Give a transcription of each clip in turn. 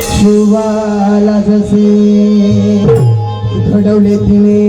शिवाला जसे घडवले तिने.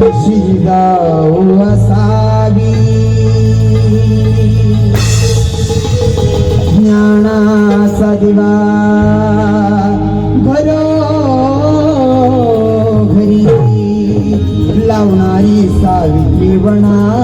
तशी जाऊ असावी? ज्ञानाचा दिवा घरो घरी लावणारी सावित्री जीवना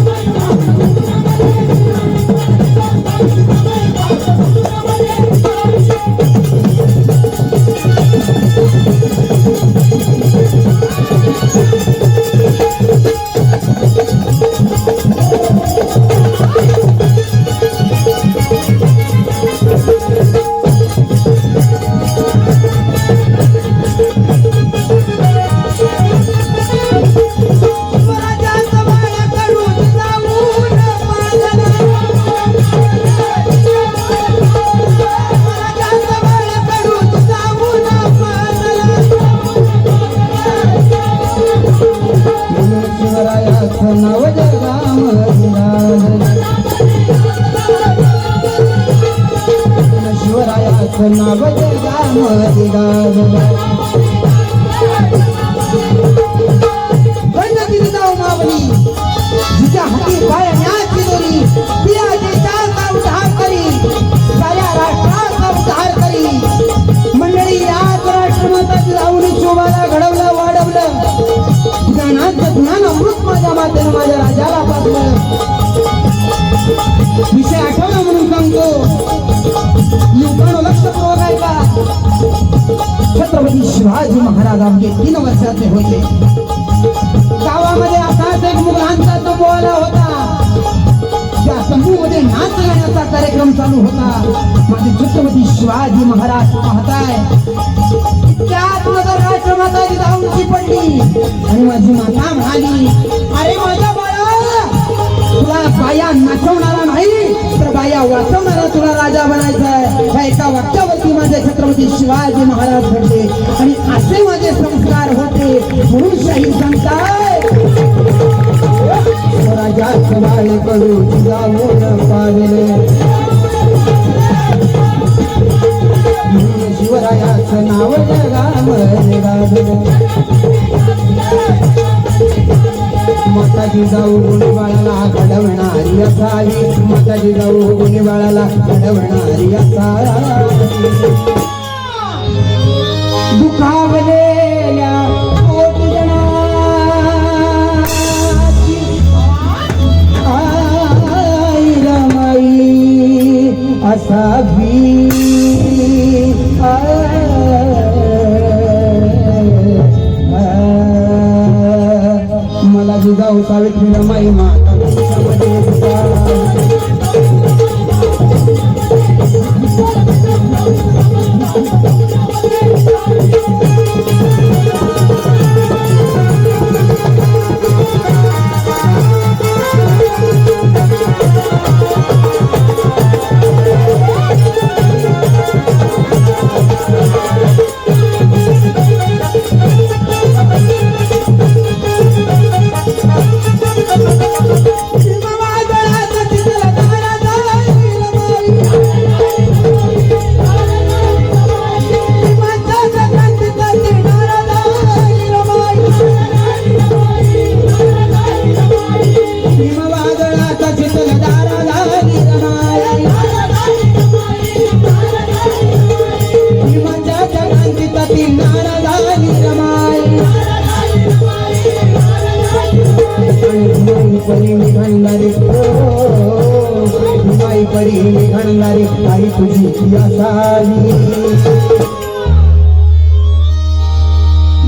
नाव जगामध्ये गाजलं शिवाजी महाराज आमचे तीन वर्षाचे होते. गावामध्ये असाच एक मुलांचा तंबू आला होता. त्या तंबूमध्ये नाच गाण्याचा कार्यक्रम चालू होता. माझे छत्रपती शिवाजी महाराज पाहताय. त्यात नगर राष्ट्रमाता जाऊनची पडली. आणि माझी माता म्हणाली अरे माझ्या बाळा तुला बाया नाचवणारा नाही तर बाया वाचवणारा तुला राजा बनायचा आहे. एका वाक्यावरती माझे छत्रपती शिवाजी महाराज घडले. आणि करू जाऊन पाहिले शिवरायाचं नाव जगामध्ये माताजी जाऊ गुणीबाळाला घडवणारी असावी माताजी जाऊ गुणीबाळाला घडवणारी असावी दुखावले मला जिजाऊ सावित्री रमाई माता. घडणारे हो माई परी घडणारे आई तुझी असावी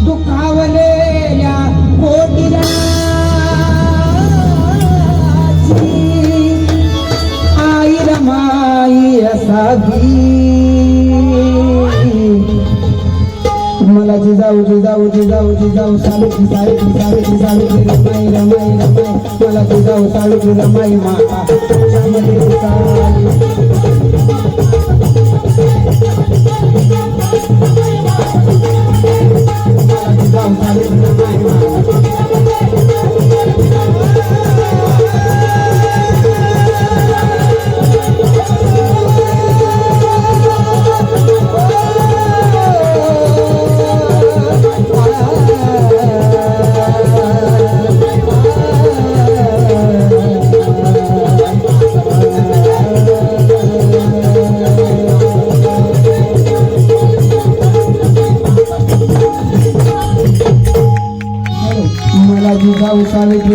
दुखावलेल्या कोटीला आई रमाई असावी. जिजाऊ जिजाऊ जिजाऊ जिजाऊ सावित्री सावित्री सावित्री सावित्री रमाई रमाई रमाई. मला जिजाऊ सावित्री रमाई माता. तुझ्यामध्ये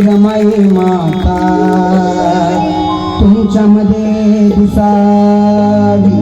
जिजाऊ माता तुमच्यामध्ये दिसावी.